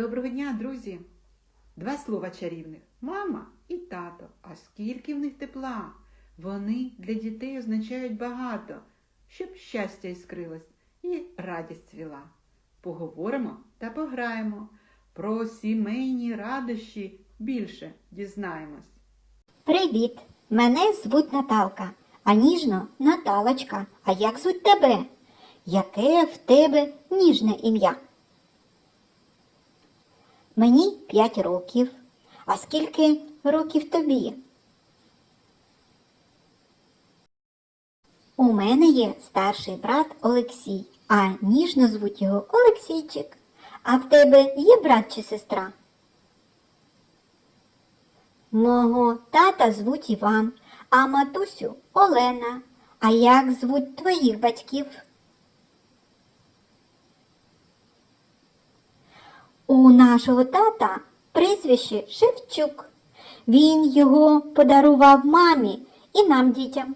Доброго дня, друзі! Два слова чарівних мама і тато. А скільки в них тепла! Вони для дітей означають багато, щоб щастя іскрилось і радість цвіла. Поговоримо та пограємо. Про сімейні радощі більше дізнаємось. Привіт! Мене звуть Наталка, а ніжно Наталочка. А як звуть тебе? Яке в тебе ніжне ім'я? Мені 5 років. А скільки років тобі? У мене є старший брат Олексій, а ніжно звуть його Олексійчик. А в тебе є брат чи сестра? Мого тата звуть Іван, а матусю Олена. А як звуть твоїх батьків? У нашого тата прізвище Шевчук. Він його подарував мамі і нам дітям.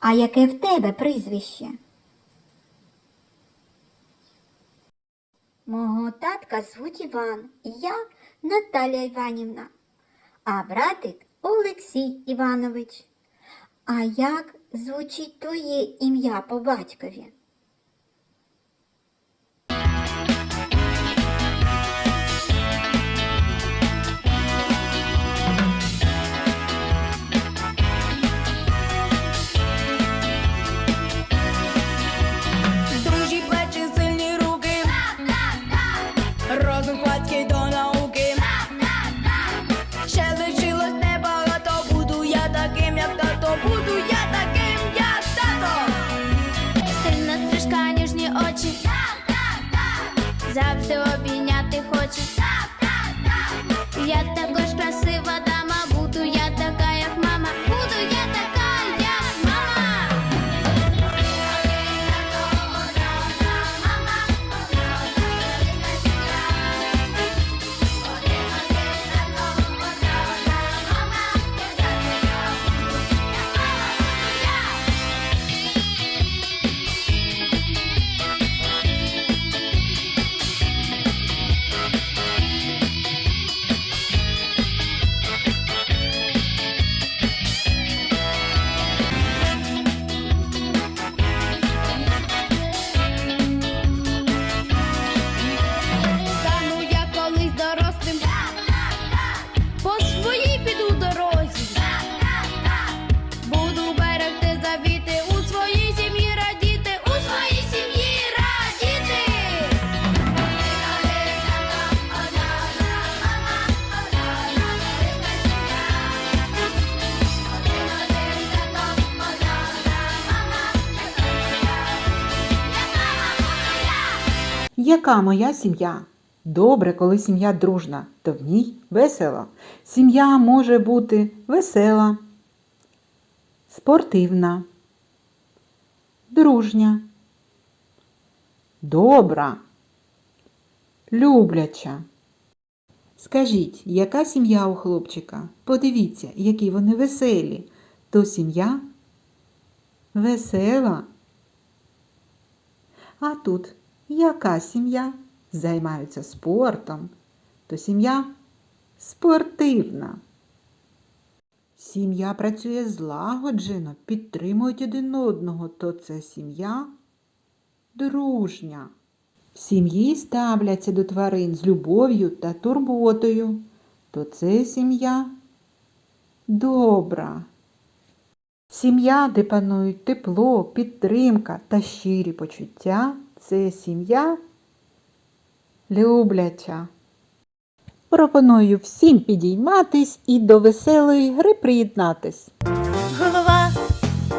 А яке в тебе прізвище? Мого татка звуть Іван, і я Наталя Іванівна а братик Олексій Іванович. А як звучить твоє ім'я по батькові? Я також Яка моя сім'я? Добре, коли сім'я дружна, то в ній весело. Сім'я може бути весела, спортивна, дружня, добра, любляча. Скажіть, яка сім'я у хлопчика? Подивіться, які вони веселі. То сім'я весела. А тут яка сім'я? Займаються спортом, то сім'я спортивна. Сім'я працює злагоджено, підтримують один одного, то це сім'я дружня. В сім'ї ставляться до тварин з любов'ю та турботою, то це сім'я добра. Сім'я, де панують тепло, підтримка та щирі почуття, це сім'я любляча. Пропоную всім підійматись і до веселої гри приєднатись. Голова,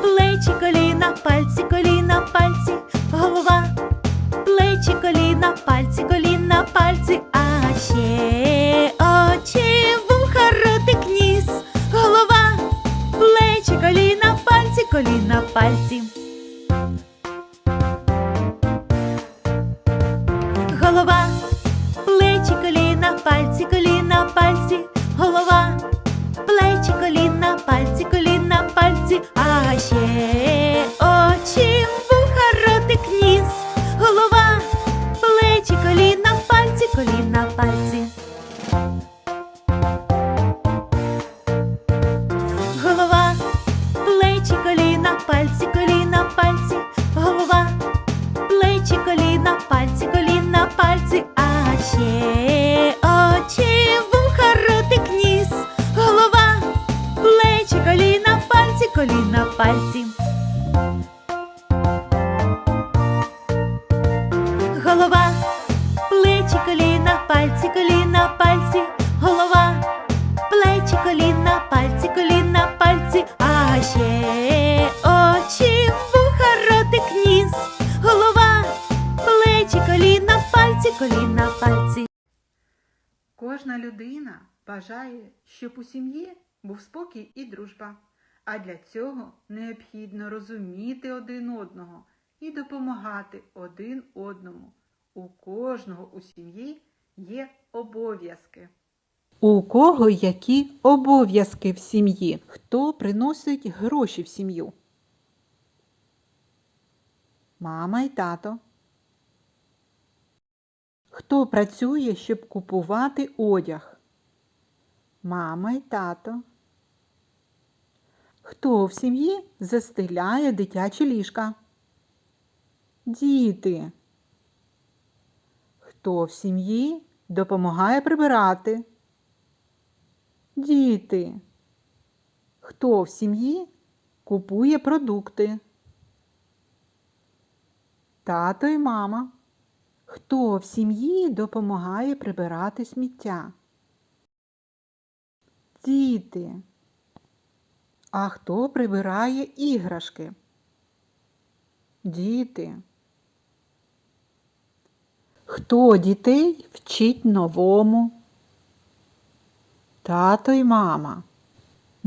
плечі, коліна, пальці, коліна, пальці, голова, плечі, коліна, пальці, коліна, пальці, а ще очі, вуха, ротик, ніс. Голова, плечі, коліна, пальці, коліна, пальці. Пальці, коліна, пальці, голова, плечі, коліна, пальці, коліна, пальці, а ще очі, вуха, ротик, ніс, голова, плечі, коліна, пальці, коліна, пальці. Голова, плечі, коліна, пальці, коліна, пальці, коліна, пальці, коліна, пальці. Кожна людина бажає, щоб у сім'ї був спокій і дружба. А для цього необхідно розуміти один одного і допомагати один одному. У кожного у сім'ї є обов'язки. У кого які обов'язки в сім'ї? Хто приносить гроші в сім'ю? Мама і тато. Хто працює, щоб купувати одяг? Мама і тато. Хто в сім'ї застеляє дитячі ліжка? Діти. Хто в сім'ї допомагає прибирати? Діти. Хто в сім'ї купує продукти? Тато і мама. Хто в сім'ї допомагає прибирати сміття? Діти. А хто прибирає іграшки? Діти. Хто дітей вчить новому? Тато й мама.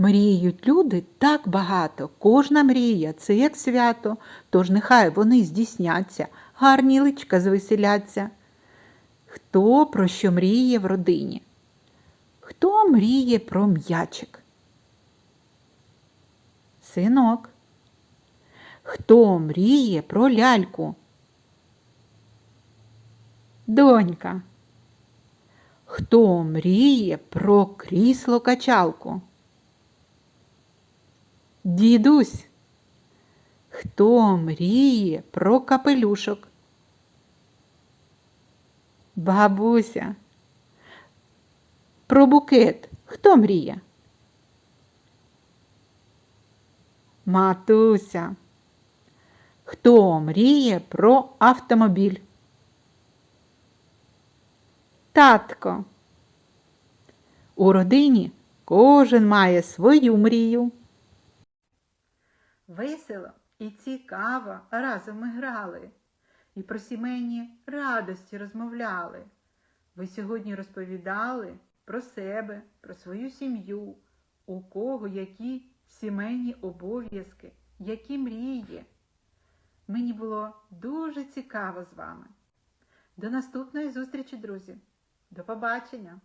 Мріють люди так багато. Кожна мрія це як свято, тож нехай вони здійсняться, гарні личка звеселяться. Хто про що мріє в родині? Хто мріє про м'ячик? Синок. Хто мріє про ляльку? Донька. Хто мріє про крісло качалку? Дідусь. Хто мріє про капелюшок? Бабуся. Про букет хто мріє? Матуся. Хто мріє про автомобіль? Татко. У родині кожен має свою мрію. Весело і цікаво разом ми грали і про сімейні радості розмовляли. Ви сьогодні розповідали про себе, про свою сім'ю, у кого які сімейні обов'язки, які мрії. Мені було дуже цікаво з вами. До наступної зустрічі, друзі! До побачення!